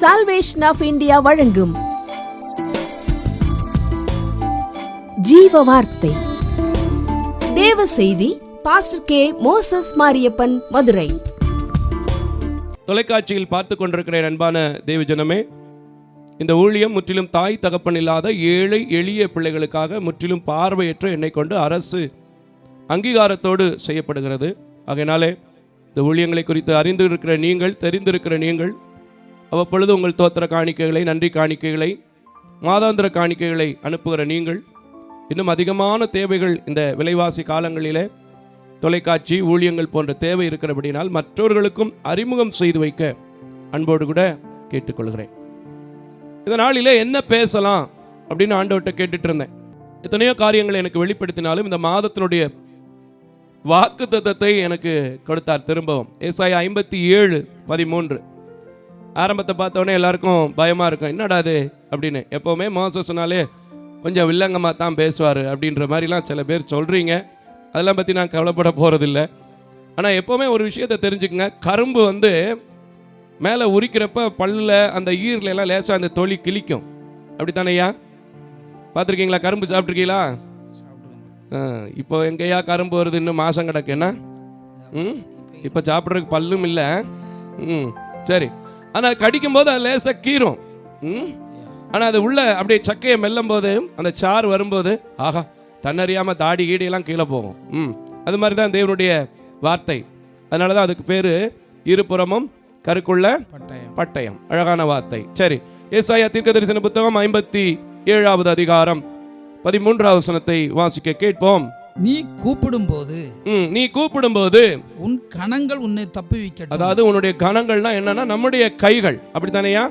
Salvation of India வழங்கும். ஜீவ வார்த்தை தேவ செய்தி pastor K Moses Mariappan Madurai. தொலைக்காட்சியில் பார்த்து கொண்டிருக்கிற அன்பான தேவ ஜனமே. இந்த ஊழியம் முற்றிலும் தாய் தகப்பன் இல்லாத ஏழை எளிய பிள்ளைகளுக்காக முற்றிலும் பார்வையற்ற என்னை கொண்டு அரசு அங்கீகாரத்தோடு செய்யப்படுகிறது. ஆகையினாலே இந்த ஊழியங்களை குறித்து அறிந்திருக்கிற நீங்கள் தெரிந்திருக்கிற நீங்கள் அவ்வப்பொழுது உங்கள் தோத்திர காணிக்கைகளை நன்றி காணிக்கைகளை மாதாந்திர காணிக்கைகளை அனுப்புகிற நீங்கள் இன்னும் அதிகமான தேவைகள் இந்த விலைவாசி காலங்களிலே தொலைக்காட்சி ஊழியங்கள் போன்ற தேவை இருக்கிறபடினால் மற்றவர்களுக்கும் அறிமுகம் செய்து வைக்க அன்போடு கூட கேட்டுக்கொள்கிறேன். இந்த நாளிலே என்ன பேசலாம் அப்படின்னு ஆண்டவர்கிட்ட கேட்டுட்டு இருந்தேன். எத்தனையோ காரியங்களை எனக்கு வெளிப்படுத்தினாலும் இந்த மாதத்தினுடைய வாக்கு தத்தத்தை எனக்கு கொடுத்தார் திரும்பவும். ஏசாய ஐம்பத்தி ஏழு பதிமூன்று. ஆரம்பத்தை பார்த்தோன்னே எல்லாருக்கும் பயமாக இருக்கும். என்னடா அது அப்படின்னு. எப்போவுமே மோசஸ்னாலே கொஞ்சம் வில்லங்கமாக தான் பேசுவார் அப்படின்ற மாதிரிலாம் சில பேர் சொல்கிறீங்க அதெல்லாம் பற்றி நான் கவலைப்பட போகிறதில்ல ஆனால் எப்போவுமே ஒரு விஷயத்தை தெரிஞ்சுக்கங்க. கரும்பு வந்து மேலே உரிக்கிறப்ப பல்லில் அந்த ஈரில் எல்லாம் லேசாக அந்த தொலி கிழிக்கும். அப்படி தானேயா பார்த்துருக்கீங்களா? கரும்பு சாப்பிட்ருக்கீங்களா இப்போ எங்கேயா கரும்பு வருது இன்னும் மாதம் கிடக்கு. என்ன? ம்? இப்போ சாப்பிட்றதுக்கு பல்லும் இல்லை. ம் சரி. ஆனால் கடிக்கும்போது அது லேசாக கீரும் ம்? ஆனால் அது உள்ள அப்படியே சக்கையை மெல்லும் போது அந்த சாறு வரும்போது ஆஹா தன்னறியாமல் தாடி கீடியெல்லாம் கீழே போகும். ம். அது மாதிரி தான் தேவனுடைய வார்த்தை. அதனால தான் அதுக்கு பேர் இருபுறமும் கருக்குள்ள பட்டயம். பட்டயம். அழகான வார்த்தை. சரி ஏசாயா தீர்க்கதரிசன புத்தகம் ஐம்பத்தி ஏழாவது அதிகாரம் பதிமூன்றாவது வசனத்தை வாசிக்க கேட்போம். நீ கூப்பிடும்போது நீ கூப்பிடும்போது உன் கணங்கள் உன்னை தப்புவிக்கட்டும் அதாவது உன்னுடைய கணங்கள்னா என்னன்னா நம்முடைய கைகள். அப்படித்தானையா?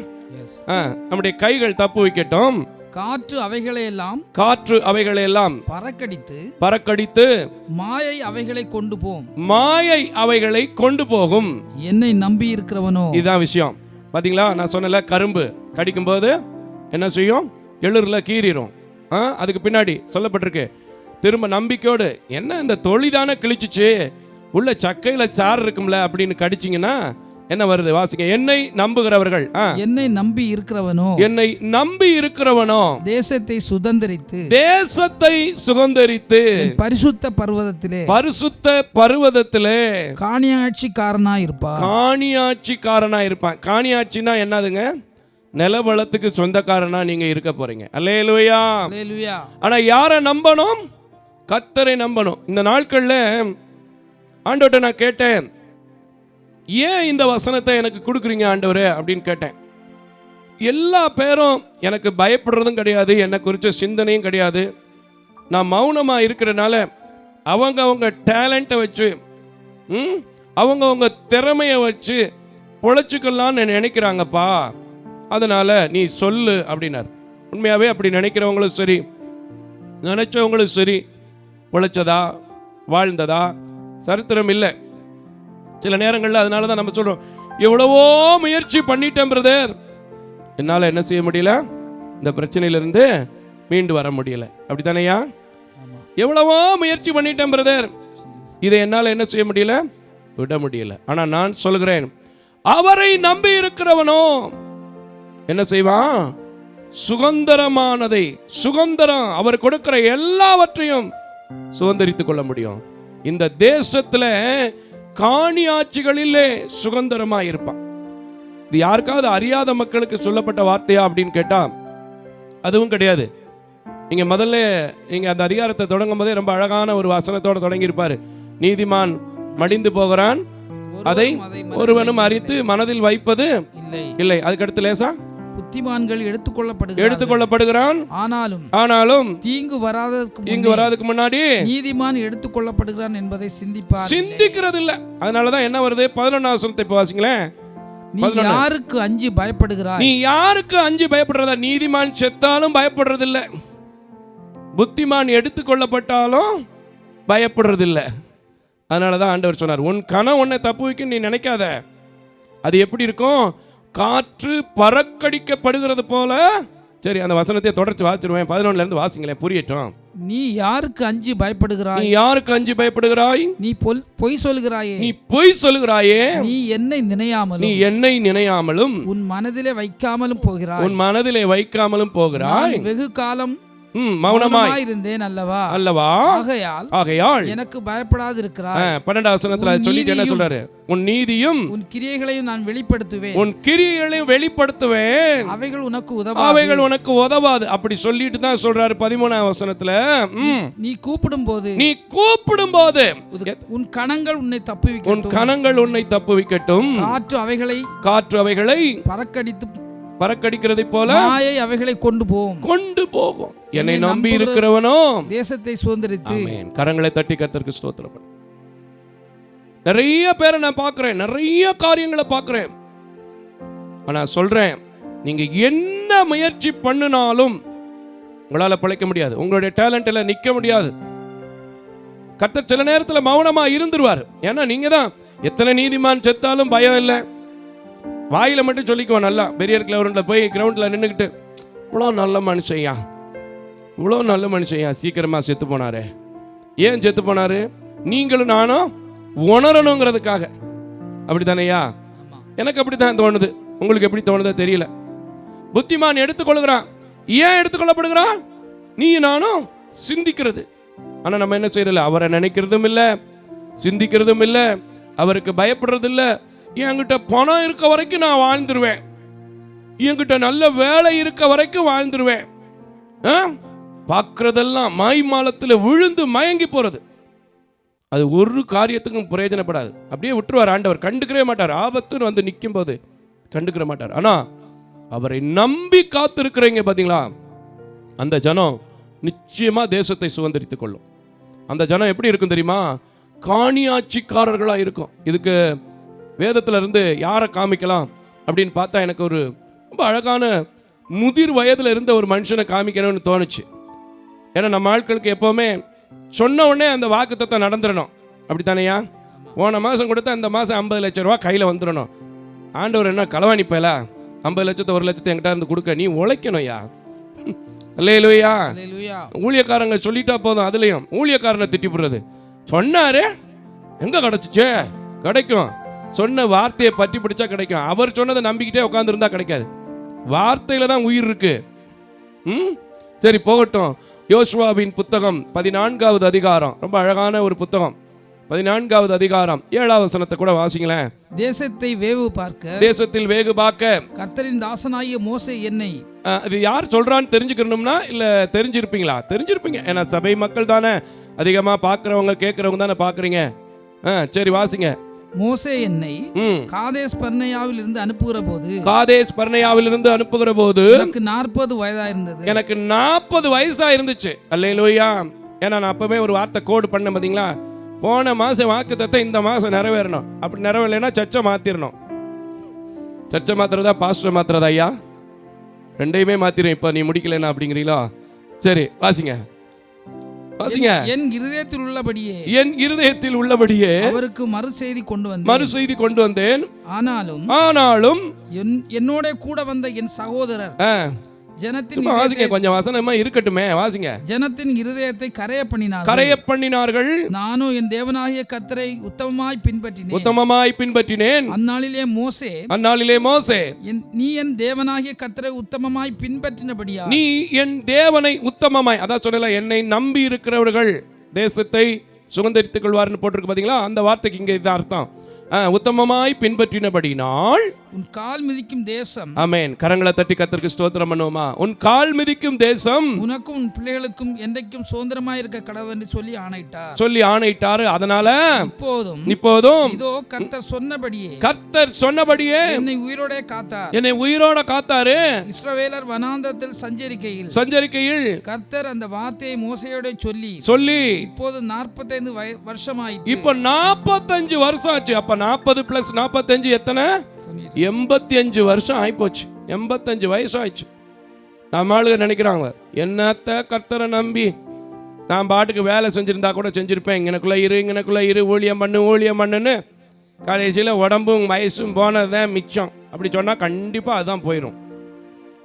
நம்முடைய கைகள் தப்பு வைக்கட்டும். காற்று அவைகளை எல்லாம் காற்று அவைகளை எல்லாம் பறக்கடித்து பறக்கடித்து மாயை அவைகளை கொண்டு போம். மாயை அவைகளை கொண்டு போகும். என்னை நம்பி இருக்கிறவனோ? இதுதான் விஷயம். பாத்தீங்களா? நான் சொன்னல கரும்பு. கடிக்கும்போது என்ன செய்யும்? எழுறுல கீறிடும் அதுக்கு பின்னாடி சொல்லப்பட்டிருக்கு. திரும்ப நம்பிக்கையோடு என்ன இந்த தொழிதானே கிழிச்சிச்சு? உள்ள சக்கையில சாறு இருக்கும்ல? அப்படின்னு கடிச்சிங்கன்னா என்ன வருது வாசிங்க? என்னை நம்புகிறவர்கள். என்னை நம்பி இருக்கிறவனோ? என்னை நம்பி இருக்கிறவனோ? தேசத்தை சுதந்தரித்து. தேசத்தை சுதந்தரித்து. பரிசுத்த பர்வதத்திலே. பரிசுத்த பருவதத்திலே. காணியாட்சிக்காரனாய் இருப்பார் காணியாட்சிக்காரனா இருப்பான். காணியாட்சினா என்னதுங்க? நிலவளத்துக்கு சொந்தக்காரனா நீங்க இருக்க போறீங்க. அல்லேலூயா. ஆனா யாரை நம்பணும்? கத்தரை நம்பணும். இந்த நாட்களில் ஆண்டவர்கிட்ட நான் கேட்டேன் ஏன் இந்த வசனத்தை எனக்கு கொடுக்குறீங்க ஆண்டவரே? அப்படின்னு கேட்டேன். எல்லா பேரும் எனக்கு பயப்படுறதும் கிடையாது என்னை குறித்த சிந்தனையும் கிடையாது. நான் மௌனமாக இருக்கிறனால அவங்க அவங்க டேலண்ட்டை வச்சு ம் அவங்க அவங்க திறமையை வச்சு பொழைச்சிக்கலாம்னு நினைக்கிறாங்கப்பா. அதனால் நீ சொல்லு அப்படின்னார். உண்மையாகவே அப்படி நினைக்கிறவங்களும் சரி நினச்சவங்களும் சரி பொழைச்சதா வாழ்ந்ததா? சரித்திரம் இல்லை. சில நேரங்களில் அதனால தான் நம்ம சொல்கிறோம் எவ்வளவோ முயற்சி பண்ணிட்டேன் பிரதர். என்னால் என்ன செய்ய முடியல? இந்த பிரச்சனையிலிருந்து மீண்டு வர முடியல. அப்படித்தானையா? ஆமா. எவ்வளவோ முயற்சி பண்ணிட்டேன் பிரதர். இதை என்னால் என்ன செய்ய முடியல? விட முடியல. ஆனால் நான் சொல்கிறேன் அவரை நம்பி இருக்கிறவனோ என்ன செய்வான்? சுதந்திரமானதை சுதந்திரம் அவர் கொடுக்கிற எல்லாவற்றையும் சுதந்திரித்துக் கொள்ள முடியும். இந்த தேசத்துல காணி ஆட்சிகளிலே சுதந்திரமா இருப்பான். இது யாருக்காவது அறியாத மக்களுக்கு சொல்லப்பட்ட வார்த்தையா அப்படின்னு கேட்டா அதுவும் கிடையாது. நீங்க முதல்ல நீங்க அந்த அதிகாரத்தை தொடங்கும் போதே ரொம்ப அழகான ஒரு வசனத்தோட தொடங்கியிருப்பாரு. நீதிமான் மடிந்து போகிறான். அதை ஒருவனும் அறித்து மனதில் வைப்பது இல்லை. இல்லை. அதுக்கடுத்து லேசா? புத்திமான்கள் எடுத்துக்கொள்ளப்படுகிறார்கள். எடுத்துக்கொள்ளப்படுகிறான். ஆனாலும் ஆனாலும் தீங்கு வராததற்கு இங்கு முன்னே வராதுக்கு முன்னாடி நீதிமான் எடுத்துக்கொள்ளப்படுகிறான் என்பதை சிந்திப்பார். சிந்திக்கிறது இல்ல அதனாலதான் என்ன வருது? பதினொன்னாம் வசனத்தை இப்ப வாசிங்களேன். நீ. யாருக்கு அஞ்சி பயப்படுகிறாய்? நீ யாருக்கு அஞ்சு பயப்படுறதா? நீதிமான் செத்தாலும் பயப்படுறது இல்ல புத்திமான் எடுத்துக்கொள்ளப்பட்டாலும் பயப்படுறது இல்ல அதனாலதான் ஆண்டவர் சொன்னார் உன் கணம் உன்னை தப்பு வைக்க நீ நினைக்காத. அது எப்படி இருக்கும்? காற்று பறக்கடிக்கப்படுகிறது போல. சரி அந்த வசனத்தை தொடர்ச்சி வாசிச்சிருவேன். பதினொன்னுல இருந்து வாசிங்களேன் புரியட்டும். நீ யாருக்கு அஞ்சி நீ பயப்படுகிறாய் யாருக்கு அஞ்சு பயப்படுகிறாய்? நீ பொல் பொய் சொல்கிறாயே நீ பொய் சொல்லுகிறாயே. நீ என்னை நீ நினையாமலும் என்னை நினையாமலும் உன் மனதிலே வைக்காமலும் போகிறாய். உன் மனதிலே வைக்காமலும் போகிறாய். வெகு காலம் மௌனமாய். இருந்தேன் அல்லவா? அல்லவா? ஆகையால் ஆகையால். எனக்கு பயப்படாது இருக்கிறாய் பன்னெண்டாம் வசனத்துல உன் சொல்லிட்டு என்ன சொல்றாரு? உன் நீதியும் உன் கிரியைகளையும் நான் வெளிப்படுத்துவேன். உன் கிரியைகளையும் வெளிப்படுத்துவேன். அவைகள் உனக்கு உதவாது. அவைகள் உனக்கு உதவாது. அப்படி சொல்லிட்டு தான் சொல்றாரு பதிமூணாம் வசனத்துல. நீ கூப்பிடும் போது நீ கூப்பிடும் போது உன் கணங்கள் உன்னை உன் தப்புவிக்கட்டும் கணங்கள் உன்னை தப்புவிக்கட்டும். காற்று அவைகளை காற்று அவைகளை பறக்கடித்து பறக்கடிக்கிறதை போல மாயை அவைகளை கொண்டு போகும். கொண்டு போகும். என்னை நம்பி இருக்கிறவனோ? தேசத்தை சுதந்திரித்து. கரங்களை தட்டி கத்தருக்கு ஸ்தோத்திரம். நிறைய பேரை நான் பார்க்கிறேன். நிறைய காரியங்களை பார்க்கிறேன். ஆனா சொல்றேன் நீங்க என்ன முயற்சி பண்ணினாலும் உங்களால பிழைக்க முடியாது. உங்களுடைய டேலண்ட்ல நிக்க முடியாது. கர்த்தர் சில நேரத்துல மௌனமா இருந்துருவார். ஏன்னா நீங்க தான் எத்தனை நீதிமான் செத்தாலும் பயம் இல்லை. வாயில மட்டும் சொல்லிக்குவோம் நல்லா. பெரிய கிரவுண்டில் போய் கிரவுண்டில் நின்றுக்கிட்டு இவ்வளோ நல்ல மனுஷையா இவ்வளோ நல்ல மனுஷையா சீக்கிரமா செத்து போனாரே. ஏன் செத்து போனாரு? நீங்களும் நானும் உணரணுங்கிறதுக்காக. அப்படித்தானேயா எனக்கு அப்படித்தான் தோணுது. உங்களுக்கு எப்படி தோணுதோ தெரியல. புத்திமான் எடுத்துக்கொள்கிறான். ஏன் எடுத்துக்கொள்ளப்படுகிறான்? நீ நானும் சிந்திக்கிறது. ஆனால் நம்ம என்ன செய்யறதில்ல? அவரை நினைக்கிறதும் இல்லை சிந்திக்கிறதும் இல்லை அவருக்கு பயப்படுறதில்லை என்கிட்ட பணம் இருக்க வரைக்கும் நான் வாழ்ந்துருவேன். என்கிட்ட நல்ல வேலை இருக்க வரைக்கும் வாழ்ந்துருவேன். ஆ? பார்க்கறதெல்லாம் மாய்மாலத்தில் விழுந்து மயங்கி போகிறது அது ஒரு காரியத்துக்கும் பிரயோஜனப்படாது. அப்படியே விட்டுருவார் ஆண்டவர். கண்டுக்கவே மாட்டார். ஆபத்துன்னு வந்து நிற்கும் போது கண்டுக்கிற மாட்டார். ஆனால் அவரை நம்பி காத்திருக்கிறீங்க பார்த்தீங்களா அந்த ஜனம் நிச்சயமாக தேசத்தை சுதந்திரித்துக் கொள்ளும். அந்த ஜனம் எப்படி இருக்கும் தெரியுமா? காணியாட்சிக்காரர்களாக இருக்கும். இதுக்கு வேதத்துல இருந்து யாரை காமிக்கலாம் அப்படின்னு பார்த்தா எனக்கு ஒரு ரொம்ப அழகான முதிர் வயதுல இருந்த ஒரு மனுஷனை காமிக்கணும்னு தோணுச்சு. ஏன்னா நம்ம ஆட்களுக்கு எப்போவுமே சொன்ன உடனே அந்த வாக்குத்தத்தை நடந்துடணும் அப்படித்தானையா? போன மாதம் கொடுத்தா இந்த மாதம் ஐம்பது லட்ச ரூபா கையில் வந்துடணும் ஆண்டவர் என்ன களவாணிப்பல? ஐம்பது லட்சத்தை ஒரு லட்சத்தை என்கிட்ட இருந்து கொடுக்க நீ உழைக்கணும்யா? அல்லேலூயா. ஊழியக்காரங்க சொல்லிட்டா போதும் அதுலயும். ஊழியக்காரனை திட்டி போடுறது சொன்னாரு? எங்க கிடைச்சிச்சே? கிடைக்கும். சொன்ன வார்த்தையை பற்றி பிடிச்சா கிடைக்கும். அவர் சொன்னதை நம்பிக்கிட்டே உட்காந்துருந்தா கிடைக்காது. வார்த்தையில தான் உயிர் இருக்கு. ம்? சரி போகட்டும். யோசுவாவின் புத்தகம் பதினான்காவது அதிகாரம். ரொம்ப அழகான ஒரு புத்தகம். பதினான்காவது அதிகாரம். ஏழாவது வசனத்தை கூட வாசிங்களேன். தேசத்தை வேவு பார்க்க தேசத்தில் வேகு பார்க்க. கர்த்தரின் தாசனாகிய மோசே என்னை இது யார் சொல்றான்னு தெரிஞ்சுக்கணும்னா இல்ல தெரிஞ்சிருப்பீங்களா? தெரிஞ்சிருப்பீங்க. ஏன்னா சபை மக்கள் தானே. அதிகமா பார்க்கறவங்க கேட்கறவங்க தானே பாக்குறீங்க ஆ சரி வாசிங்க. மோசே என்னை காதேஸ் பர்னேயாவில் இருந்து அனுப்புகிற போது காதேஸ் பர்னையாவிலிருந்து அனுப்புகிற போது எனக்கு நாற்பது வயதா இருந்தது எனக்கு நாற்பது வயசா இருந்துச்சு அல்லையிலோயா ஏன்னா நான் அப்பவே ஒரு வார்த்தை கோடு பண்ணேன் பாத்தீங்களா? போன மாசம் வாக்குத்தத்தை இந்த மாசம் நிறைவேறணும். அப்படி நிறைவேறலைன்னா சர்ச்சை மாத்திரணும். சர்ச்சை மாத்துறதா பாஸ்டர் மாத்துறதா ஐயா? ரெண்டையுமே மாத்திரும். இப்போ நீ முடிக்கலைன்னா அப்படிங்கிறீங்களா? சரி வாசிங்க. வாசிங்க. என் இருதயத்தில் உள்ளபடியே என் இருதயத்தில் உள்ளபடியே அவருக்கு மறு செய்தி கொண்டு வந்தேன். மறு செய்தி கொண்டு வந்தேன். ஆனாலும் ஆனாலும் என் என்னோட கூட வந்த என் சகோதரர் ஜனத்தின் வாசிங்க கொஞ்சம் வசனமா இருக்கட்டுமே வாசிங்க. ஜனத்தின் இருதயத்தை கரைய பண்ணினார் கரைய பண்ணினார்கள் நானும் என் தேவனாகிய கர்த்தரை உத்தமமாய் பின்பற்றினேன். உத்தமமாய் பின்பற்றினேன். அந்நாளிலே மோசே அந்நாளிலே மோசே. நீ என் தேவனாகிய கர்த்தரை உத்தமமாய் பின்பற்றினபடியா நீ என் தேவனை உத்தமமாய் அதான் சொல்லல என்னை நம்பி இருக்கிறவர்கள் தேசத்தை சுதந்திரித்துக் கொள்வார்னு போட்டிருக்கு பாத்தீங்களா? அந்த வார்த்தைக்கு இங்க இதுதான் அர்த்தம். உத்தமமாய் பின்பற்றினபடினால் உன் கால் மிதிக்கும் தேசம் ஆமென். கரங்களை தட்டி கத்திற்கு ஸ்தோத்திரம் பண்ணுவோமா? உன் கால் மிதிக்கும் தேசம். உனக்கும் உன் பிள்ளைகளுக்கும் என்றைக்கும் சுதந்திரமாய் இருக்க கடவுள் என்று சொல்லி ஆணையிட்டார். சொல்லி ஆணையிட்டாரு. அதனால இப்போதும் இப்போதும் இதோ கர்த்தர் சொன்னபடியே கர்த்தர் சொன்னபடியே என்னை உயிரோடே காத்தார். என்னை உயிரோட காத்தாரு. இஸ்ரவேலர் வனாந்தரத்தில் சஞ்சரிக்கையில் சஞ்சரிக்கையில் கர்த்தர் அந்த வார்த்தையை மோசையோட சொல்லி சொல்லி இப்போது நாற்பத்தைந்து வருஷமாயிற்று. இப்ப நாற்பத்தஞ்சு வருஷம் ஆச்சு. அப்ப நாற்பது பிளஸ் நாற்பத்தஞ்சு எத்தனை. எண்பத்தி அஞ்சு வருஷம் ஆகிப்போச்சு எண்பத்தஞ்சு வயசு ஆயிடுச்சு நம்ம ஆளுங்க நினைக்கிறாங்க என்னத்த கர்த்தரை நம்பி நான் பாட்டுக்கு வேலை செஞ்சிருந்தா கூட செஞ்சுருப்பேன். இங்கனக்குள்ளே இரு இங்கனக்குள்ளே இரு ஊழியம் பண்ணு ஊழியம் பண்ணுன்னு கடைசியில் உடம்பும் வயசும் போனது தான் மிச்சம். அப்படி சொன்னால் கண்டிப்பாக அதுதான் போயிடும்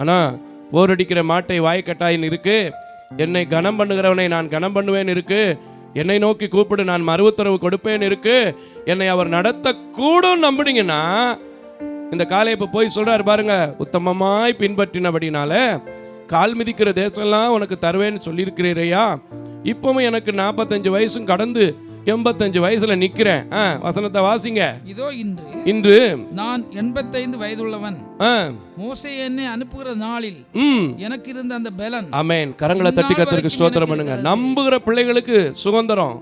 ஆனால் போரடிக்கிற மாட்டை வாய்க்கட்டாயின்னு இருக்குது என்னை கனம் பண்ணுகிறவனை நான் கனம் பண்ணுவேன் இருக்குது என்னை நோக்கி கூப்பிடு நான் மறு உத்தரவு கொடுப்பேன் இருக்குது என்னை அவர் நடத்தக்கூடும் நம்புனீங்கன்னா இந்த காலை இப்போ போய் சொல்றாரு பாருங்க உத்தமமாய் பின்பற்றினபடினால கால் மிதிக்கிற தேசம்லாம் உனக்கு தருவேன்னு சொல்லியிருக்கிறீரையா இப்பவும் எனக்கு நாற்பத்தஞ்சு வயசும் கடந்து எண்பத்தஞ்சு வயசுல நிக்கிறேன். வசனத்தை வாசிங்க. இதோ இன்று இன்று நான் எண்பத்தைந்து வயதுள்ளவன். மோசே என்னை அனுப்புகிற நாளில் எனக்கு இருந்த அந்த பலன் ஆமென். கரங்களை தட்டி வரைக்கும் ஸ்தோத்திரம் பண்ணுங்க. நம்புகிற பிள்ளைகளுக்கு சுதந்திரம்.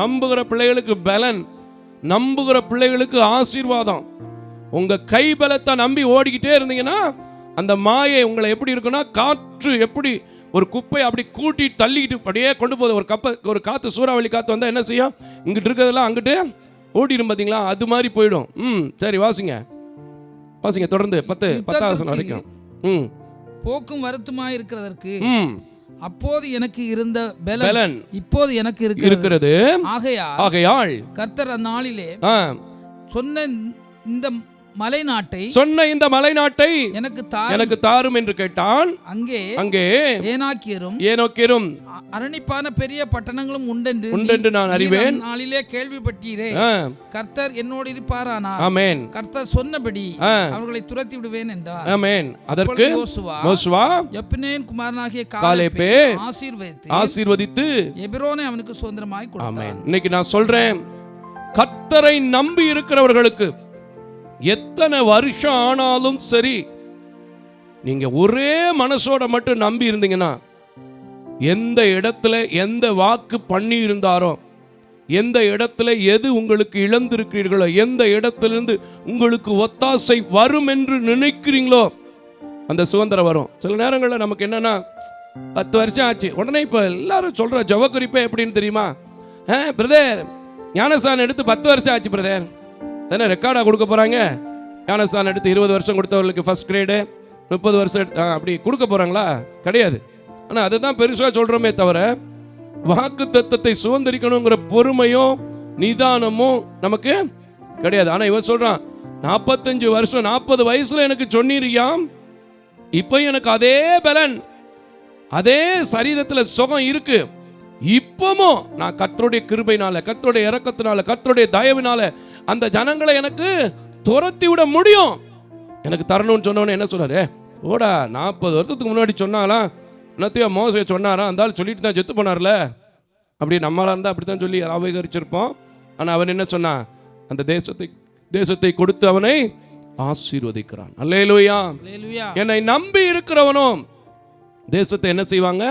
நம்புகிற பிள்ளைகளுக்கு பலன். நம்புகிற பிள்ளைகளுக்கு ஆசீர்வாதம். உங்க கை பலத்தை நம்பி ஓடிக்கிட்டே இருந்தீங்கன்னா அந்த மாயை உங்களை எப்படி இருக்குன்னா காற்று எப்படி ஒரு குப்பை அப்படி கூட்டி தள்ளிக்கிட்டு அப்படியே கொண்டு போகுது. ஒரு கப்ப ஒரு காற்று சூறாவளி காற்று வந்தால் என்ன செய்யும்? இங்கிட்டு இருக்கிறதெல்லாம் அங்கிட்டு ஓடிடும் பார்த்தீங்களா அது மாதிரி போயிடும். ம் சரி வாசிங்க. வாசிங்க தொடர்ந்து பத்து பத்தாவது வரைக்கும். ம். போக்கும் வருத்தமாய் இருக்கிறதற்கு ம். அப்போது எனக்கு இருந்த பலன் இப்போது எனக்கு இருக்கிறது. இருக்கிறது. ஆகையால் ஆகையால் கர்த்தர் அந்நாளிலே சொன்ன இந்த மலை நாட்டை சொன்ன இந்த மலை நாட்டை எனக்கு எனக்கு தாரும் என்று கேட்டான். அங்கே அங்கே ஏனாக்கியரும் ஏனோக்கிரும் அ- அரணிப்பான பெரிய பட்டணங்களும் உண்டென்று உண்டென்று நான் அறிவேன். அந்நாளிலே கேள்விப்பட்டீரே. கர்த்தர் என்னோடு இருப்பாரானார் ஆமென். கர்த்தர் சொன்னபடி அவர்களை துரத்தி விடுவேன் என்றார். ஆமென். அதற்கு மோசுவா எப்பினேன் குமாரனாகிய காலேப்பை ஆசீர்வதித்து ஆசீர்வதித்து எபிரோனை அவனுக்கு சுதந்திரமாய் கொடுத்தார் ஆமென். இன்னைக்கு நான் சொல்றேன் கத்தரை நம்பி இருக்கிறவர்களுக்கு எத்தனை வருஷம் ஆனாலும் சரி நீங்கள் ஒரே மனசோட மட்டும் நம்பி இருந்தீங்கன்னா எந்த இடத்துல எந்த வாக்கு பண்ணி இருந்தாரோ எந்த இடத்துல எது உங்களுக்கு இழந்திருக்கிறீர்களோ எந்த இடத்துலேருந்து உங்களுக்கு ஒத்தாசை வரும் என்று நினைக்கிறீங்களோ அந்த சுதந்திரம் வரும். சில நேரங்களில் நமக்கு என்னென்னா பத்து வருஷம் ஆச்சு உடனே இப்போ எல்லாரும் சொல்கிற ஜவ குறிப்பே எப்படின்னு தெரியுமா? ஆ பிரதர் ஞானஸ்தானம் எடுத்து பத்து வருஷம் ஆச்சு பிரதர் தானே ரெக்கார்டாக கொடுக்க போகிறாங்க ஞானஸ்தானம் எடுத்து இருபது வருஷம் கொடுத்தவர்களுக்கு ஃபர்ஸ்ட் கிரேடு முப்பது வருஷம் எடுத்து- ஆ, அப்படி கொடுக்க போகிறாங்களா கிடையாது. ஆனால் அதுதான் பெருசாக சொல்கிறோமே தவிர வாக்கு தத்துவத்தை சுதந்திரிக்கணுங்கிற பொறுமையும் நிதானமும் நமக்கு கிடையாது. ஆனால் இவன் சொல்கிறான் நாற்பத்தஞ்சு வருஷம் நாற்பது வயசில் எனக்கு சொன்னீரியாம் இப்போ எனக்கு அதே பலன் அதே சரீரத்தில் சுகம் இருக்குது இப்பவும் நான் கத்தருடைய கிருபைனால கத்தருடைய இறக்கத்தினால கத்தருடைய தயவினால அந்த ஜனங்களை எனக்கு துரத்தி விட முடியும். எனக்கு தரணும்னு சொன்னவனே என்ன சொன்னாரு ஓடா நாற்பது வருஷத்துக்கு முன்னாடி சொன்னாலாம் என்னத்தையோ மோசையை சொன்னாரா? அந்த ஆள் சொல்லிட்டு தான் செத்து போனார்ல? அப்படி நம்மளா இருந்தால் அப்படி தான் சொல்லி அபகரிச்சிருப்போம். ஆனால் அவன் என்ன சொன்னான் அந்த தேசத்தை தேசத்தை கொடுத்து அவனை ஆசீர்வதிக்கிறான். அல்லேலூயா. என்னை நம்பி இருக்கிறவனும் தேசத்தை என்ன செய்வாங்க?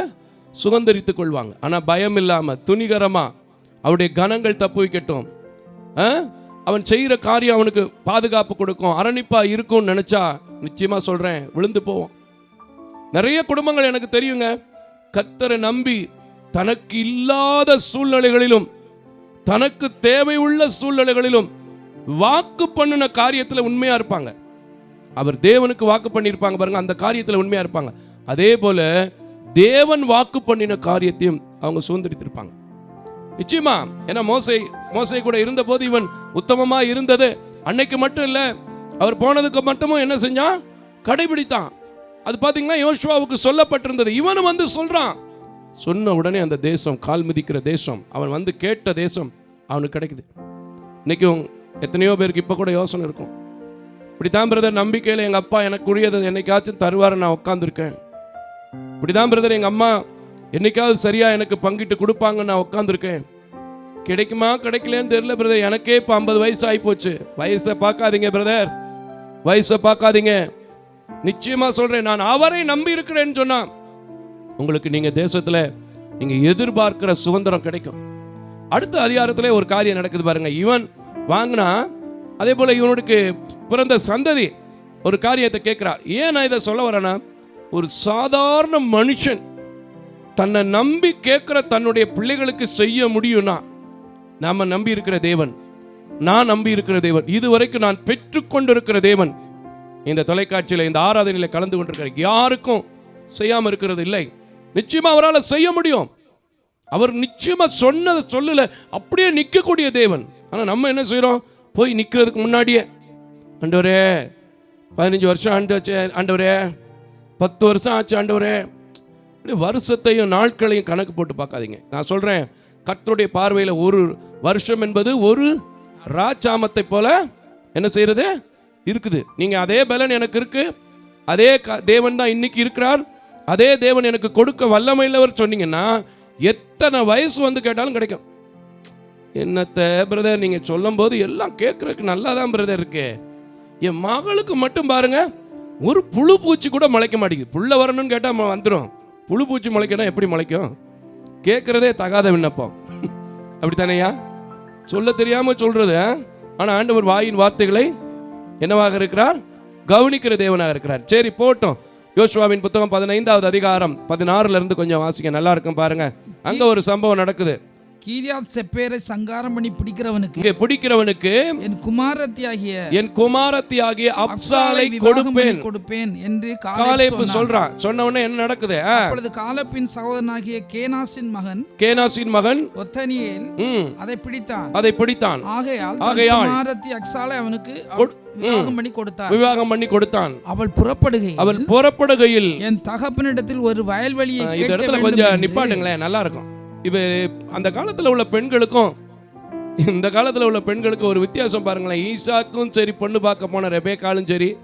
சுதந்திரித்துக் கொள்வாங்க ஆனால் பயம் இல்லாம துணிகரமா அவருடைய கணங்கள் தப்பு வைக்கட்டும் அவன் செய்கிற காரியம் அவனுக்கு பாதுகாப்பு கொடுக்கும் அரணிப்பா இருக்கும்னு நினைச்சா நிச்சயமா சொல்றேன் விழுந்து போவோம் நிறைய குடும்பங்கள் எனக்கு தெரியுங்க. கத்தரை நம்பி தனக்கு இல்லாத சூழ்நிலைகளிலும் தனக்கு தேவை உள்ள சூழ்நிலைகளிலும் வாக்கு பண்ணின காரியத்தில் உண்மையா இருப்பாங்க. அவர் தேவனுக்கு வாக்கு பண்ணியிருப்பாங்க பாருங்க அந்த காரியத்தில் உண்மையா இருப்பாங்க. அதே போல தேவன் வாக்கு பண்ணின காரியத்தையும் அவங்க சுதந்திரித்திருப்பாங்க. நிச்சயமா ஏன்னா மோசை மோசை கூட இருந்தபோது இவன் உத்தமமா இருந்தது. அன்னைக்கு மட்டும் இல்லை அவர் போனதுக்கு மட்டுமும் என்ன செஞ்சான்? கடைபிடித்தான். அது பார்த்தீங்கன்னா யோசுவாவுக்கு சொல்லப்பட்டிருந்தது. இவனும் வந்து சொல்றான் சொன்ன உடனே அந்த தேசம் கால் மிதிக்கிற தேசம் அவன் வந்து கேட்ட தேசம் அவனுக்கு கிடைக்குது. இன்னைக்கும் எத்தனையோ பேருக்கு இப்போ கூட யோசனை இருக்கும். இப்படிதான் பிரதர் நம்பிக்கையில் எங்கள் அப்பா எனக்கு உரியதை என்னைக்காச்சும் தருவார் நான் உட்காந்துருக்கேன் இப்படிதான் பிரதர் எங்கள் அம்மா என்னைக்காவது சரியா எனக்கு பங்கிட்டு கொடுப்பாங்கன்னு நான் உட்காந்துருக்கேன் கிடைக்குமா கிடைக்கலன்னு தெரியல பிரதர் எனக்கே இப்போ ஐம்பது வயசு ஆகிப்போச்சு வயசை பார்க்காதீங்க பிரதர் வயசை பார்க்காதீங்க. நிச்சயமா சொல்றேன் நான் அவரை நம்பி இருக்கிறேன்னு சொன்னா உங்களுக்கு நீங்க தேசத்துல நீங்க எதிர்பார்க்கிற சுதந்திரம் கிடைக்கும். அடுத்த அதிகாரத்துல ஒரு காரியம் நடக்குது பாருங்க. இவன் வாங்கினா அதே போல இவனுக்கு பிறந்த சந்ததி ஒரு காரியத்தை கேட்குறா. ஏன் நான் இதை சொல்ல வரேன்னா ஒரு சாதாரண மனுஷன் தன்னை நம்பி கேட்குற தன்னுடைய பிள்ளைகளுக்கு செய்ய முடியும்னா நாம் நம்பி இருக்கிற தேவன் நான் நம்பி இருக்கிற தேவன் இதுவரைக்கும் நான் பெற்றுக்கொண்டிருக்கிற தேவன். இந்த தொலைக்காட்சியில் இந்த ஆராதனையில் கலந்து கொண்டிருக்கிற யாருக்கும் செய்யாமல் இருக்கிறது இல்லை. நிச்சயமாக அவரால் செய்ய முடியும். அவர் நிச்சயமாக சொன்னதை சொல்லல அப்படியே நிற்கக்கூடிய தேவன். ஆனால் நம்ம என்ன செய்கிறோம் போய் நிற்கிறதுக்கு முன்னாடியே ஆண்டவரே பதினஞ்சு வருஷம் ஆண்டு வச்சு ஆண்டவரே பத்து வருஷம் ஆச்சு ஆண்டவரே. இப்படி வருஷத்தையும் நாட்களையும் கணக்கு போட்டு பார்க்காதீங்க. நான் சொல்கிறேன் கர்த்தருடைய பார்வையில் ஒரு வருஷம் என்பது ஒரு ராச்சாமத்தை போல என்ன செய்கிறது இருக்குது. நீங்கள் அதே பலன் எனக்கு இருக்கு. அதே க- தேவன் தான் இன்னைக்கு இருக்கிறார். அதே தேவன் எனக்கு கொடுக்க வல்லமையுள்ளவர் சொன்னீங்கன்னா எத்தனை வயசு வந்து கேட்டாலும் கிடைக்கும். என்னத்த பிரதர் நீங்க சொல்லும்போது எல்லாம் கேட்குறதுக்கு நல்லா தான் பிரதர் இருக்கு. என் மகளுக்கு மட்டும் பாருங்கள் ஒரு புழு பூச்சி கூட முளைக்க மாட்டேங்குது. புள்ள வரணும்னு கேட்டால் வந்துடும் புழு பூச்சி முளைக்கணும் எப்படி முளைக்கும் கேட்குறதே தகாத விண்ணப்பம். அப்படித்தானையா? சொல்ல தெரியாமல் சொல்கிறது ஆனால் ஆண்டவர் வாயின் வார்த்தைகளை என்னவாக இருக்கிறார்? கவனிக்கிற தேவனாக இருக்கிறார். சரி போட்டோம். யோசுவாவின் புத்தகம் பதினைந்தாவது அதிகாரம் பதினாறுல இருந்து கொஞ்சம் வாசிக்க நல்லா இருக்கும் பாருங்க. அங்க ஒரு சம்பவம் நடக்குது. கீரியாத் செப்பேரை சங்காரம் பண்ணி பிடிக்கிறவனுக்கு பிடிக்கிறவனுக்கு என் குமாரத்தியாகிய என் குமாரத்தி ஆகிய அப்சாலை கொடுப்பேன். கொடுப்பேன் என்று காலேப்பு சொன்னான். சொல்றான். சொன்ன உடனே என்ன நடக்குது? அப்பொழுது காலப்பின் சகோதரனாகிய கேனாசின் மகன் கேனாசின் மகன் ஒத்தனியேல் அதை பிடித்தான். அதை பிடித்தான். ஆகையால் ஆகையால் குமாரத்தி அக்சாலை அவனுக்கு விவாகம் பண்ணி கொடுத்தார் விவாகம் பண்ணி கொடுத்தான். அவள் புறப்படுகையில் அவள் புறப்படுகையில் என் தகப்பனிடத்தில் ஒரு வயல்வெளியை இந்த இடத்துல கொஞ்சம் நிப்பாட்டுங்களேன் நல்லா இருக்கும். இது அந்த காலத்தில் உள்ள பெண்களுக்கும் இந்த காலத்தில் உள்ள பெண்களுக்கு ஒரு வித்தியாசம் பாருங்களேன். ஈசாக்கும் சரி பொண்ணு பார்க்க போன ரெபேக்காலும் சரி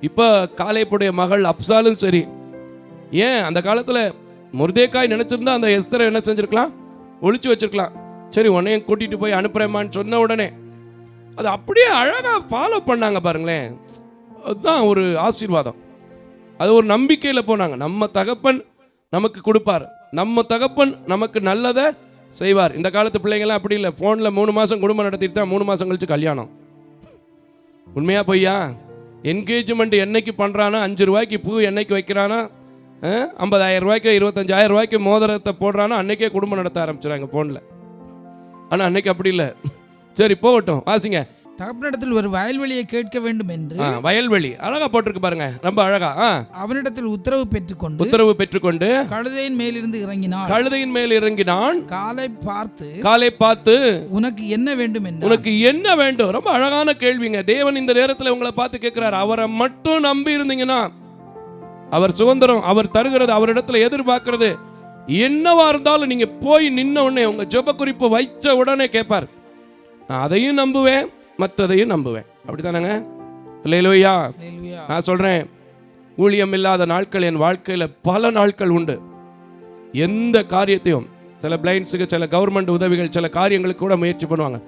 இப்போ காலைப்புடைய மகள் அப்சாலும் சரி. ஏன்? அந்த காலத்தில் முருதேக்காய் நினச்சிருந்தா அந்த எஸ்தரை என்ன செஞ்சுருக்கலாம்? ஒழிச்சு வச்சிருக்கலாம். சரி உன்னையும் கூட்டிகிட்டு போய் அனுப்புகிறேம்மான்னு சொன்ன உடனே அது அப்படியே அழகாக ஃபாலோ பண்ணாங்க பாருங்களேன். அதுதான் ஒரு ஆசீர்வாதம். அது ஒரு நம்பிக்கையில் போனாங்க. நம்ம தகப்பன் நமக்கு கொடுப்பார். நம்ம தகப்பன் நமக்கு நல்லதை செய்வார். இந்த காலத்து பிள்ளைங்களாம் அப்படி இல்லை. ஃபோனில் மூணு மாதம் குடும்பம் நடத்திட்டு தான் மூணு மாதம் கழிச்சு கல்யாணம். உண்மையாக பொய்யா? என்கேஜ்மெண்ட் என்னைக்கு பண்ணுறானா அஞ்சு ரூபாய்க்கு பூ என்னைக்கு வைக்கிறானா ஐம்பதாயிரம் ரூபாய்க்கு இருபத்தஞ்சாயிரம் ரூபாய்க்கு மோதிரத்தை போடுறானா அன்னைக்கே குடும்பம் நடத்த ஆரம்பிச்சிடறாங்க ஃபோனில் ஆனால் அன்னைக்கு அப்படி இல்லை. சரி போகட்டும். வாசிங்க. தகப்பனிடத்தில் ஒரு வயல்வெளியை கேட்க வேண்டும் என்று வயல்வெளி. அழகா போட்டிருக்கு பாருங்க. ரொம்ப அழகா. அவனிடத்தில் உத்தரவு பெற்றுக்கொண்டு உத்தரவு பெற்றுக்கொண்டு கழுதையின் மேலிருந்து இறங்கினாள். கழுதையின் மேல் இறங்கினான். காலை பார்த்து காலை பார்த்து உனக்கு என்ன வேண்டும் என்றார் உனக்கு என்ன வேண்டும்? ரொம்ப அழகான கேள்விங்க. தேவன் இந்த நேரத்தில் உங்களை பார்த்து கேட்கிறார் அவரை மட்டும் நம்பி இருந்தீங்கன்னா அவர் சுதந்திரம் அவர் தருகிறது அவரிடத்துல எதிர்பார்க்கிறது என்னவா இருந்தாலும் நீங்க போய் நின்ன உடனே உங்க ஜெப குறிப்பு வைச்ச உடனே கேட்பார் நான் அதையும் நம்புவேன். மற்றதையும் நம்புவேன். அப்படித்தானேங்க? இல்லையிலோய்யா அல்லேலூயா. நான் சொல்றேன் ஊழியம் இல்லாத நாட்கள் என் வாழ்க்கையில பல நாட்கள் உண்டு. எந்த காரியத்தையும் சில பிளைண்ட்ஸுக்கு சில கவர்மெண்ட் உதவிகள் சில காரியங்களுக்கு கூட முயற்சி பண்ணுவாங்க.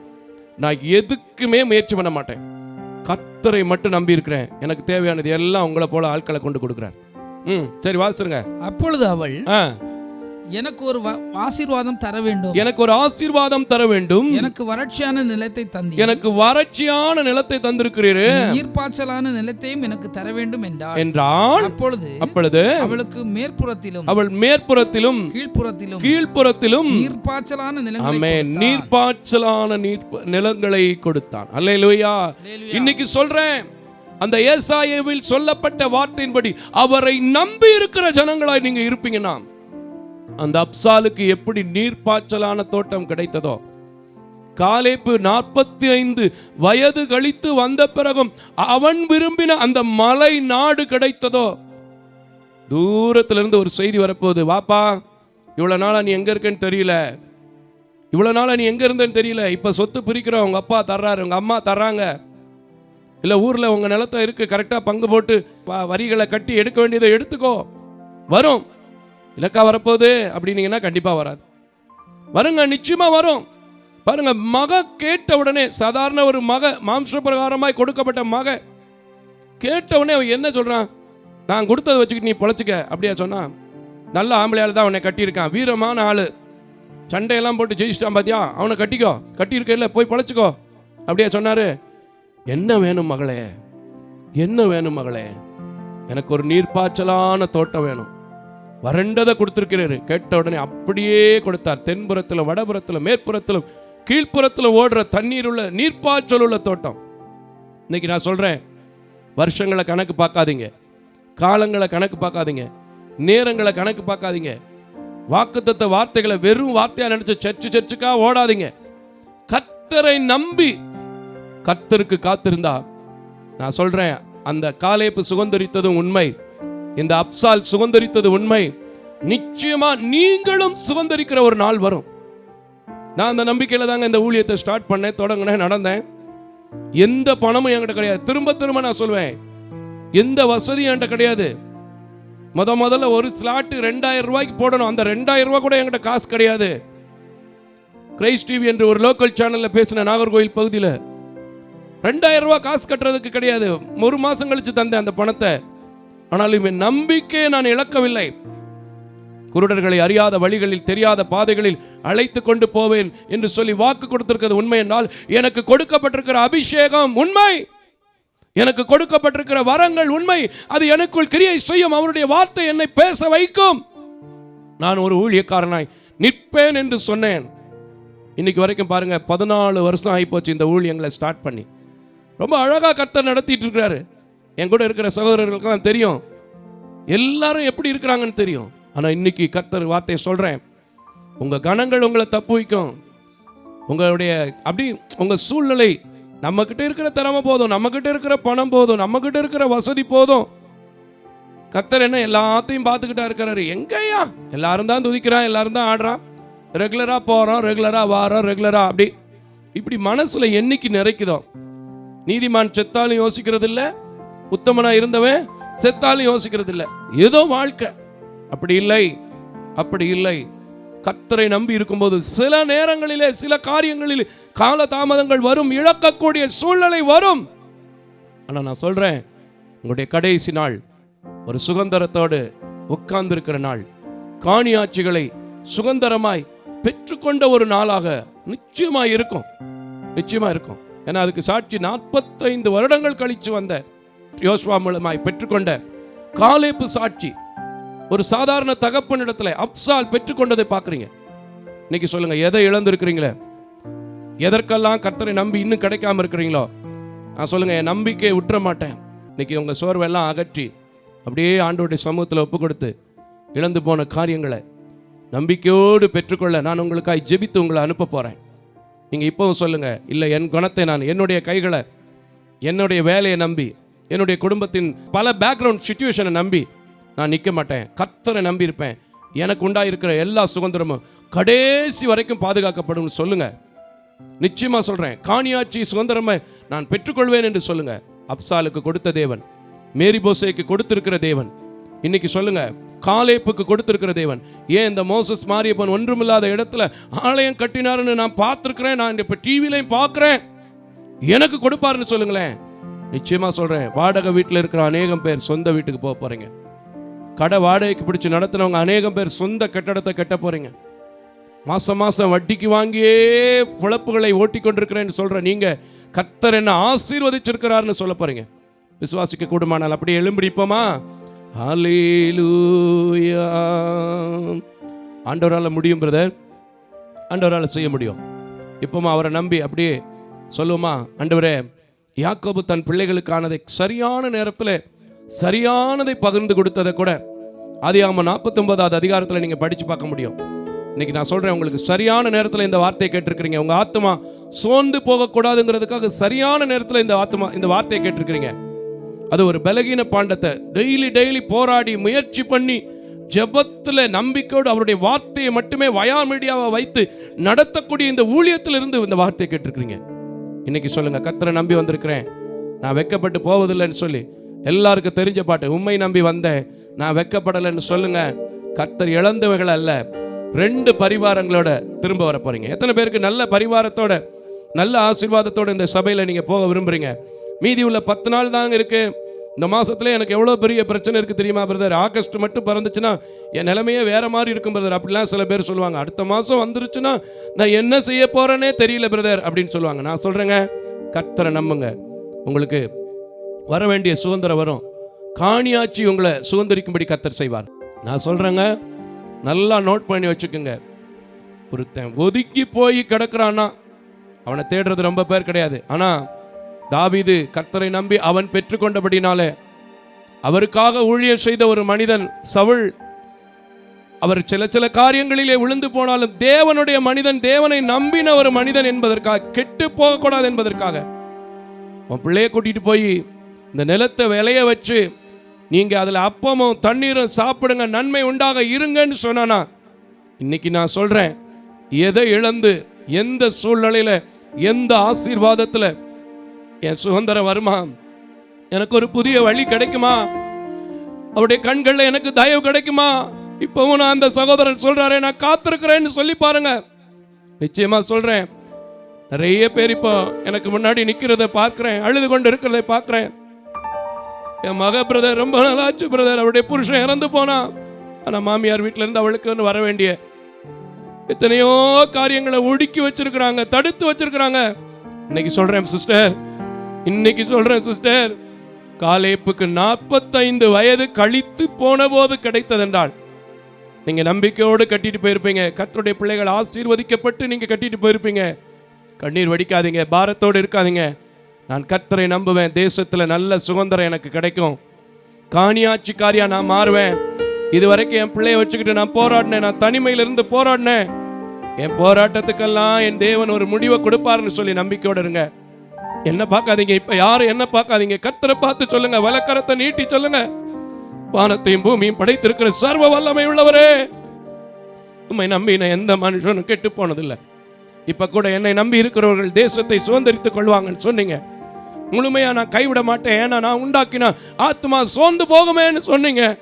நான் எதுக்குமே முயற்சி பண்ண மாட்டேன். கத்தரை மட்டும் நம்பி இருக்கிறேன். எனக்கு தேவையானது எல்லாம் உங்களை போல ஆட்களை கொண்டு கொடுக்குறார் ம் சரி வாசிருங்க அப்பொழுது அவள் ஆ. எனக்கு ஒரு ஆசீர்வாதம் தர வேண்டும். எனக்கு ஒரு ஆசீர்வாதம் தர வேண்டும். எனக்கு வறட்சியான நிலத்தை தந்தி எனக்கு வறட்சியான நிலத்தை தந்திருக்கிறீரு. நீர்ப்பாய்ச்சலான நிலத்தையும் எனக்கு தர வேண்டும் என்றார். என்றால் அப்பொழுது அப்பொழுது அவளுக்கு மேற்புறத்திலும் அவள் மேற்புறத்திலும் கீழ்ப்புறத்திலும் கீழ்ப்புறத்திலும் நீர்ப்பாய்ச்சலான நிலங்களை. நீர்ப்பாய்ச்சலான நீர் நிலங்களை கொடுத்தான். அல்லேலூயா. இன்னைக்கு சொல்றேன். அந்த ஏசாயாவில் சொல்லப்பட்ட வார்த்தையின்படி அவரை நம்பி இருக்கிற ஜனங்களாய் நீங்க இருப்பீங்கன்னா அந்த அப்சாலுக்கு எப்படி நீர்ப்பாய்ச்சலான தோட்டம் கிடைத்ததோ? காலேப்பு நாற்பத்தி ஐந்து வயது கழித்து வந்த பிறகும் அவன் விரும்பின அந்த மலை நாடு கிடைத்ததோ? தூரத்துல இருந்து ஒரு செய்தி வரப்போகுது. வாப்பா இவ்வளவு நாளா நீ எங்கே இருக்கேன்னு தெரியல. இவ்வளோ நாளா நீ எங்கே இருந்தேன்னு தெரியல. இப்போ சொத்து பிரிக்கிறோம் உங்க அப்பா தர்றாரு உங்க அம்மா தர்றாங்க. இல்லை ஊர்ல உங்க நிலத்தை இருக்கு கரெக்டாக பங்கு போட்டு வ- வரிகளை கட்டி எடுக்க வேண்டியதை எடுத்துக்கோ. வரும். இலக்கா வரப்போகுது அப்படின்னீங்கன்னா கண்டிப்பாக வராது. வருங்க நிச்சயமாக வரும். பாருங்க மக கேட்ட உடனே சாதாரண ஒரு மக மாம்ச பிரகாரமாய் கொடுக்கப்பட்ட மக கேட்ட உடனே அவன் என்ன சொல்கிறான் நான் கொடுத்ததை வச்சுக்கிட்டு நீ பொழைச்சிக்க அப்படியா சொன்னான் நல்ல ஆம்பளையால் தான் அவனை கட்டியிருக்கான் வீரமான ஆள். சண்டையெல்லாம் போட்டு ஜெயிச்சிட்டான் பாத்தியா? அவனை கட்டிக்கோ. கட்டியிருக்க இல்லை போய் பொழைச்சிக்கோ அப்படியா சொன்னார். என்ன வேணும் மகளே? என்ன வேணும் மகளே? எனக்கு ஒரு நீர்ப்பாய்ச்சலான தோட்டம் வேணும். வறண்டதை கொடுத்துருக்கிறாரு கேட்ட உடனே அப்படியே கொடுத்தார். தென்புறத்தில் வடபுறத்தில் மேற்புறத்திலும் கீழ்ப்புறத்தில் ஓடுற தண்ணீர் உள்ள நீர்ப்பாய்ச்சல் உள்ள தோட்டம். இன்னைக்கு நான் சொல்கிறேன் வருஷங்களை கணக்கு பார்க்காதீங்க. காலங்களை கணக்கு பார்க்காதீங்க. நேரங்களை கணக்கு பார்க்காதீங்க. வாக்குத்தத்த வார்த்தைகளை வெறும் வார்த்தையாக நினச்சி சர்ச்சு சர்ச்சுக்காக ஓடாதீங்க. கத்தரை நம்பி கத்தருக்கு காத்திருந்தா நான் சொல்கிறேன் அந்த காலேப்பு சுகந்தரித்ததும் உண்மை. இந்த அப்சால் சுகந்தரித்தது உண்மை. நிச்சயமா நீங்களும் சுதந்திரிக்கிற ஒரு நாள் வரும். நான் அந்த நம்பிக்கையில தாங்க இந்த ஊழியத்தை ஸ்டார்ட் பண்ணேன் தொடங்கினேன் நடந்தேன். எந்த பணமும் என்கிட்ட கிடையாது. திரும்ப திரும்ப நான் சொல்லுவேன் எந்த வசதியும் என்கிட்ட கிடையாது. முத முதல்ல ஒரு ஸ்லாட்டு ரெண்டாயிரம் ரூபாய்க்கு போடணும். அந்த ரெண்டாயிரம் ரூபாய் கூட என்கிட்ட காசு கிடையாது. கிரைஸ்ட் டிவி என்று ஒரு லோக்கல் சேனலில் பேசின நாகர்கோவில் பகுதியில் ரெண்டாயிரம் ரூபாய் காசு கட்டுறதுக்கு கிடையாது. ஒரு மாதம் கழிச்சு தந்தேன் அந்த பணத்தை. ஆனாலும் என் நம்பிக்கையை நான் இழக்கவில்லை. குருடர்களை அறியாத வழிகளில் தெரியாத பாதைகளில் அழைத்து கொண்டு போவேன் என்று சொல்லி வாக்கு கொடுத்திருக்கிறது உண்மை என்றால் எனக்கு கொடுக்கப்பட்டிருக்கிற அபிஷேகம் உண்மை. எனக்கு கொடுக்கப்பட்டிருக்கிற வரங்கள் உண்மை. அது எனக்குள் கிரியை செய்யும் அவருடைய வார்த்தை என்னை பேச வைக்கும். நான் ஒரு ஊழியக்காரனாய் நிற்பேன் என்று சொன்னேன். இன்னைக்கு வரைக்கும் பாருங்க பதினாலு வருஷம் ஆகிப்போச்சு இந்த ஊழியங்களை ஸ்டார்ட் பண்ணி. ரொம்ப அழகாக கர்த்தர் நடத்திட்டு இருக்கிறாரு. என் கூட இருக்கிற சகோதரர்களுக்கெல்லாம் தெரியும். எல்லாரும் எப்படி இருக்கிறாங்கன்னு தெரியும். ஆனால் இன்னைக்கு கர்த்தர் வார்த்தையை சொல்கிறேன் உங்கள் கணங்கள் உங்களை தப்பு வைக்கும் உங்களுடைய அப்படி உங்கள் சூழ்நிலை நம்மக்கிட்ட இருக்கிற திறமை போதும் நம்மக்கிட்ட இருக்கிற பணம் போதும் நம்மக்கிட்ட இருக்கிற வசதி போதும். கர்த்தர் என்ன எல்லாத்தையும் பார்த்துக்கிட்டா இருக்கிறாரு. எங்கய்யா? எல்லாரும் தான் துதிக்கிறான் எல்லாரும் தான் ஆடுறான். ரெகுலராக போகிறோம் ரெகுலராக வாரோம் ரெகுலராக அப்படி. இப்படி மனசில் என்னைக்கு நிறைக்குதோ? நீதிமான் செத்தாலும் யோசிக்கிறது இல்லை உத்தமனா இருந்தவன் செத்தாலும் யோசிக்கிறது இல்லை ஏதோ வாழ்க்கை. அப்படி இல்லை அப்படி இல்லை. கத்தரை நம்பி இருக்கும்போது சில நேரங்களிலே சில காரியங்களில் கால தாமதங்கள் வரும் இழக்கக்கூடிய சூழ்நிலை வரும். ஆனா நான் சொல்றேன் உங்களுடைய கடைசி நாள் ஒரு சுதந்திரத்தோடு உட்கார்ந்திருக்கிற நாள். காணியாட்சிகளை சுதந்திரமாய் பெற்றுக்கொண்ட ஒரு நாளாக நிச்சயமாக இருக்கும். நிச்சயமா இருக்கும். ஏன்னா அதுக்கு சாட்சி நாற்பத்தைந்து வருடங்கள் கழிச்சு வந்த யோசுவா மூலமாய் பெற்றுக்கொண்ட காலேப்பு சாட்சி ஒரு சாதாரண தகப்பனிடத்துல அப்சால் பெற்றுக்கொண்டதை பார்க்குறீங்க. இன்னைக்கு சொல்லுங்க எதை இழந்திருக்கிறீங்களே? எதற்கெல்லாம் கர்த்தரை நம்பி இன்னும் கிடைக்காம இருக்கிறீங்களோ? நான் சொல்லுங்க என் நம்பிக்கையை விட்டுற மாட்டேன். இன்னைக்கு உங்க சோர்வெல்லாம் அகற்றி அப்படியே ஆண்டோடைய சமூகத்தில் ஒப்பு கொடுத்து இழந்து போன காரியங்களை நம்பிக்கையோடு பெற்றுக்கொள்ள நான் உங்களுக்காய் ஜெபித்து உங்களை அனுப்ப போறேன். நீங்க இப்போவும் சொல்லுங்க இல்லை என் குணத்தை நான் என்னுடைய கைகளை என்னுடைய வேலையை நம்பி என்னுடைய குடும்பத்தின் பல பேக்ரவுண்ட் சுச்சுவேஷனை நம்பி நான் நிற்க மாட்டேன். கத்தரை நம்பி இருப்பேன். எனக்கு உண்டாயிருக்கிற எல்லா சுதந்திரமும் கடைசி வரைக்கும் பாதுகாக்கப்படும் சொல்லுங்கள் நிச்சயமாக சொல்கிறேன் காணியாட்சி சுதந்திரமை நான் பெற்றுக்கொள்வேன் என்று சொல்லுங்கள் அப்சாலுக்கு கொடுத்த தேவன் மேரி போசேக்கு கொடுத்திருக்கிற தேவன். இன்னைக்கு சொல்லுங்கள் காலேப்புக்கு கொடுத்திருக்கிற தேவன். ஏன் இந்த மோசஸ் மாரியப்பன் ஒன்றுமில்லாத இடத்துல ஆலயம் கட்டினாருன்னு நான் பார்த்துருக்குறேன். நான் இப்போ டிவிலையும் பார்க்குறேன். எனக்கு கொடுப்பாருன்னு சொல்லுங்களேன். நிச்சயமாக சொல்கிறேன் வாடகை வீட்டில் இருக்கிற அநேகம் பேர் சொந்த வீட்டுக்கு போக போகிறீங்க கடை வாடகைக்கு பிடிச்சி நடத்துனவங்க அநேகம் பேர் சொந்த கட்டடத்தை கட்ட போகிறீங்க மாதம் மாதம் வட்டிக்கு வாங்கியே பிழப்புகளை ஓட்டி கொண்டிருக்கிறேன்னு சொல்ற நீங்கள் கத்தர் என்ன ஆசீர்வதிச்சிருக்கிறாருன்னு சொல்ல போகிறீங்க விசுவாசிக்க கூடுமானால் அப்படியே எழும்பிடிப்போமா ஹalleluya. ஆண்டவரால் முடியும் பிரதர் ஆண்டவரால் செய்ய முடியும். இப்போமா அவரை நம்பி அப்படியே சொல்லுவோமா? ஆண்டவரே யாக்கோபு தன் பிள்ளைகளுக்கானதை சரியான நேரத்தில் சரியானதை பகிர்ந்து கொடுத்ததை கூட ஆதியாகமம் நாற்பத்தொன்பதாவது அதிகாரத்தில் நீங்கள் படித்து பார்க்க முடியும். இன்னைக்கு நான் சொல்கிறேன் உங்களுக்கு சரியான நேரத்தில் இந்த வார்த்தையை கேட்டிருக்கிறீங்க. உங்கள் ஆத்மா சோர்ந்து போகக்கூடாதுங்கிறதுக்காக சரியான நேரத்தில் இந்த ஆத்மா இந்த வார்த்தையை கேட்டிருக்கிறீங்க. அது ஒரு பலகீன பாண்டத்தை டெய்லி டெய்லி போராடி முயற்சி பண்ணி ஜெபத்தில் நம்பிக்கையோடு அவருடைய வார்த்தையை மட்டுமே வயா மீடியாவை வைத்து நடத்தக்கூடிய இந்த ஊழியத்திலிருந்து இந்த வார்த்தையை கேட்டிருக்கிறீங்க. இன்னைக்கு சொல்லுங்க கத்தரை நம்பி வந்திருக்கிறேன். நான் வெக்கப்பட்டு போவதில்லைன்னு சொல்லி எல்லாருக்கும் தெரிஞ்ச பாட்டு உண்மை நம்பி வந்தேன் நான் வெக்கப்படலைன்னு சொல்லுங்க. கத்தர் இழந்தவைகள் அல்ல. ரெண்டு பரிவாரங்களோட திரும்ப வர போறீங்க. எத்தனை பேருக்கு நல்ல பரிவாரத்தோட நல்ல ஆசீர்வாதத்தோட இந்த சபையில் நீங்க போக விரும்புறீங்க? மீதி உள்ள பத்து நாள் தாங்க இருக்குது இந்த மாதத்தில் எனக்கு எவ்வளோ பெரிய பிரச்சனை இருக்குது தெரியுமா பிரதர் ஆகஸ்ட் மட்டும் பிறந்துச்சுன்னா என் நிலைமையே வேறு மாதிரி இருக்கும் பிரதர் அப்படிலாம் சில பேர் சொல்லுவாங்க. அடுத்த மாதம் வந்துருச்சுன்னா நான் என்ன செய்ய போகிறேனே தெரியல பிரதர் அப்படின்னு சொல்லுவாங்க. நான் சொல்கிறேங்க கர்த்தரை நம்புங்க. உங்களுக்கு வர வேண்டிய சுதந்திரம் வரும். காணியாட்சி உங்களை சுதந்திரிக்கும்படி கத்தர் செய்வார். நான் சொல்கிறேங்க நல்லா நோட் பண்ணி வச்சுக்கோங்க. ஒருத்தன் ஒதுக்கி போய் கிடக்குறான்னா அவனை தேடுறது ரொம்ப பேர் கிடையாது. ஆனால் தாவிது கர்த்தரை நம்பி அவன் பெற்றுக்கொண்டபடினாலே அவருக்காக ஊழியம் செய்த ஒரு மனிதன் சவுள் அவர் சில சில காரியங்களிலே விழுந்து போனாலும் தேவனுடைய மனிதன் தேவனை நம்பின ஒரு மனிதன் என்பதற்காக கெட்டு போகக்கூடாது என்பதற்காக. உன் பிள்ளைய கூட்டிட்டு போய் இந்த நிலத்தை விளைய வச்சு நீங்க அதில் அப்பமும் தண்ணீரும் சாப்பிடுங்க நன்மை உண்டாக இருங்கன்னு சொன்னானா? இன்னைக்கு நான் சொல்றேன் எதை இழந்து எந்த சூழ்நிலையில எந்த ஆசீர்வாதத்தில் என் சுதந்திரம் வருமா? எனக்கு ஒரு புதிய வழி கிடைக்குமா? அவருடைய கண்களில் எனக்கு தயவு கிடைக்குமா? இப்பவும் நான் அந்த சகோதரன் சொல்றாரு நான் காத்திருக்கிறேன்னு சொல்லி பாருங்க. நிச்சயமா சொல்றேன். நிறைய பேர் இப்போ எனக்கு முன்னாடி நிற்கிறத பார்க்குறேன் அழுது கொண்டு இருக்கிறதை பார்க்குறேன். என் மக பிரதர் ரொம்ப நாளாச்சு பிரதர் அவருடைய புருஷன் இறந்து போனா. ஆனால் மாமியார் வீட்டிலேருந்து இருந்து அவளுக்கு வந்து வர வேண்டிய எத்தனையோ காரியங்களை ஒடுக்கி வச்சிருக்கிறாங்க தடுத்து வச்சிருக்கிறாங்க. இன்னைக்கு சொல்றேன் சிஸ்டர் இன்னைக்கு சொல்றேன் சிஸ்டர் காலேப்புக்கு நாற்பத்தைந்து வயது கழித்து போன போது கிடைத்ததென்றால் நீங்க நம்பிக்கையோடு கட்டிட்டு போயிருப்பீங்க. கத்தருடைய பிள்ளைகள் ஆசீர்வதிக்கப்பட்டு நீங்க கட்டிட்டு போயிருப்பீங்க. கண்ணீர் வடிக்காதீங்க பாரத்தோடு இருக்காதீங்க. நான் கத்தரை நம்புவேன் தேசத்துல நல்ல சுதந்திரம் எனக்கு கிடைக்கும். காணியாட்சிக்காரியா நான் மாறுவேன். இது வரைக்கும் என் பிள்ளைய வச்சுக்கிட்டு நான் போராடினேன் நான் தனிமையில இருந்து போராடினேன். என் போராட்டத்துக்கெல்லாம் என் தேவன் ஒரு முடிவை கொடுப்பாருன்னு சொல்லி நம்பிக்கையோட இருங்க. என்ன பார்க்காதீங்க. இப்ப யாரும் என்ன பார்க்காதீங்க? கத்தரை பார்த்து சொல்லுங்க. வலக்கரத்தை நீட்டி சொல்லுங்க. வானத்தையும் பூமியும் படைத்திருக்கிற சர்வ வல்லமை உள்ளவரே. உண்மை நம்பின எந்த மனுஷனும் கெட்டு போனதில்லை. இப்ப கூட என்னை நம்பி இருக்கிறவர்கள் தேசத்தை சுதந்திரித்துக் கொள்வாங்கன்னு சொன்னீங்க. முழுமையா நான் கைவிட மாட்டேன். ஏன்னா நான் உண்டாக்கின ஆத்மா சோர்ந்து போகுமேன்னு சொன்னீங்க.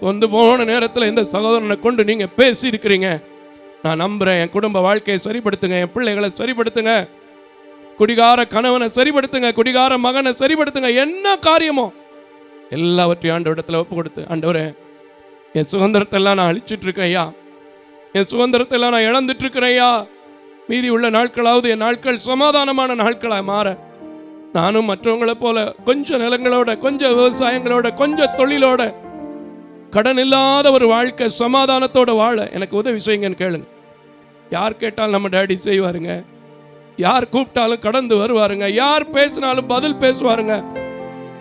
சொந்து போன நேரத்தில் இந்த சகோதரனை கொண்டு நீங்க பேசி இருக்கிறீங்க நான் நம்புறேன். என் குடும்ப வாழ்க்கையை சரிப்படுத்துங்க. என் பிள்ளைகளை சரிப்படுத்துங்க. குடிகார கணவனை சரிப்படுத்துங்க குடிகார மகனை சரிப்படுத்துங்க. என்ன காரியமோ? எல்லாவற்றையும் ஆண்ட இடத்துல ஒப்பு கொடுத்து ஆண்டவரே என் சுதந்திரத்தெல்லாம் நான் அழிச்சிட்டு இருக்கேன் ஐயா. என் சுதந்திரத்தை எல்லாம் நான் இழந்துட்டு இருக்கிறேன் ஐயா. மீதி உள்ள நாட்களாவது என் நாட்கள் சமாதானமான நாட்களாக மாற நானும் மற்றவங்களை போல கொஞ்சம் நிலங்களோட கொஞ்சம் விவசாயங்களோட கொஞ்சம் தொழிலோட கடன் இல்லாத ஒரு வாழ்க்கை சமாதானத்தோட வாழ எனக்கு உதவி செய்யுங்கன்னு கேளுங்க. யார் கேட்டாலும் நம்ம டேடி செய்வாருங்க. யார் கூப்பிட்டாலும் கடந்து வருவாருங்க. யார் பேசினாலும் பதில் பேசுவாருங்க.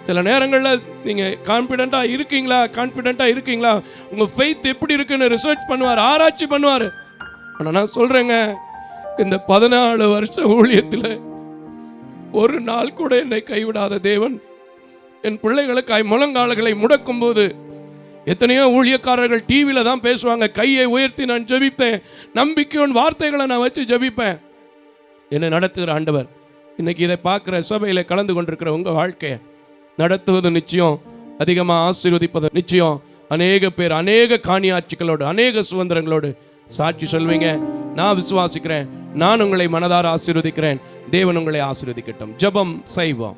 சில நேரங்களில் நீங்கள் கான்ஃபிடென்ட்டாக இருக்கீங்களா? கான்ஃபிடென்ட்டாக இருக்கீங்களா? உங்கள் ஃபெய்த் எப்படி இருக்குன்னு ரிசர்ச் பண்ணுவார் ஆராய்ச்சி பண்ணுவார். ஆனால் நான் சொல்கிறேங்க இந்த பதினாலு வருஷ ஊழியத்தில் ஒரு நாள் கூட என்னை கைவிடாத தேவன் என் பிள்ளைகளுக்கு முழங்கால்களை முடக்கும் போது எத்தனையோ ஊழியக்காரர்கள் டிவியில் தான் பேசுவாங்க கையை உயர்த்தி நான் ஜெபிப்பேன் நம்பிக்கையோன் வார்த்தைகளை நான் வச்சு ஜெபிப்பேன். என்னை நடத்துகிற ஆண்டவர். இன்னைக்கு இதை பார்க்குற சபையில் கலந்து கொண்டிருக்கிற உங்கள் வாழ்க்கையை நடத்துவது நிச்சயம் அதிகமாக ஆசீர்வதிப்பது நிச்சயம். அநேக பேர் அநேக காணியாட்சிகளோடு அநேக சுதந்திரங்களோடு சாட்சி சொல்வீங்க. நான் விசுவாசிக்கிறேன். நான் உங்களை மனதார ஆசீர்வதிக்கிறேன். தேவன் உங்களை ஆசீர்வதிக்கட்டும். ஜெபம் சைவம்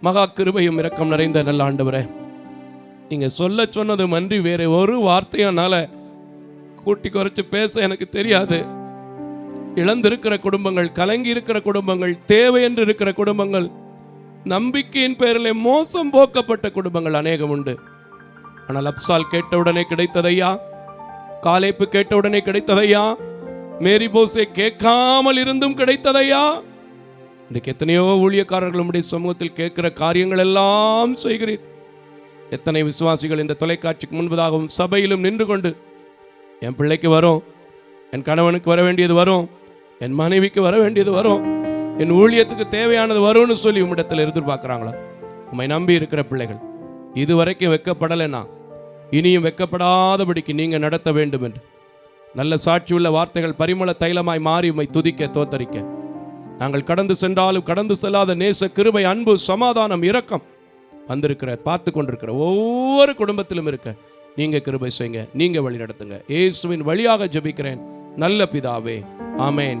மகா கிருபையும் இரக்கம் நிறைந்த நல்ல ஆண்டவரே நீங்கள் சொல்ல சொன்னது மன்றி வேறு ஒரு வார்த்தையானால கூட்டி குறைச்சி பேச எனக்கு தெரியாது. இழந்திருக்கிற குடும்பங்கள் கலங்கி இருக்கிற குடும்பங்கள் தேவை என்று இருக்கிற குடும்பங்கள் நம்பிக்கையின் பெயரில் மோசம் போக்கப்பட்ட குடும்பங்கள் அநேகம் உண்டு. ஆனால் அப்சால் கேட்டவுடனே கிடைத்ததையா? காலைப்பு கேட்டவுடனே கிடைத்ததையா? மேரி போஸை கேட்காமல் இருந்தும் கிடைத்ததையா? இன்றைக்கு எத்தனையோ ஊழியக்காரர்கள் உம்முடைய சமூகத்தில் கேட்கிற காரியங்கள் எல்லாம் செய்கிறீர். எத்தனை விசுவாசிகள் இந்த தொலைக்காட்சிக்கு முன்பதாகவும் சபையிலும் நின்று கொண்டு என் பிள்ளைக்கு வரும் என் கணவனுக்கு வர வேண்டியது வரும் என் மனைவிக்கு வர வேண்டியது வரும். என் ஊழியத்துக்கு தேவையானது வரும்னு சொல்லி உம்மிடத்தில் எதிர்பார்க்குறாங்களா? உம்மை நம்பி இருக்கிற பிள்ளைகள் இதுவரைக்கும் வெக்கப்படலைன்னா இனியும் வெக்கப்படாதபடிக்கு நீங்கள் நடத்த வேண்டும் என்று நல்ல சாட்சியுள்ள வார்த்தைகள் பரிமள தைலமாய் மாறி உம்மை துதிக்க தோத்தரிக்க. நாங்கள் கடந்து சென்றாலும் கடந்து செல்லாத நேச கிருபை அன்பு சமாதானம் இரக்கம் வந்திருக்கிற பார்த்து கொண்டிருக்கிற ஒவ்வொரு குடும்பத்திலும் இருக்க நீங்கள் கிருபை செய்யுங்க நீங்கள் வழி நடத்துங்க. இயேசுவின் வழியாக ஜெபிக்கிறேன். நல்ல பிதாவே ஆமேன்.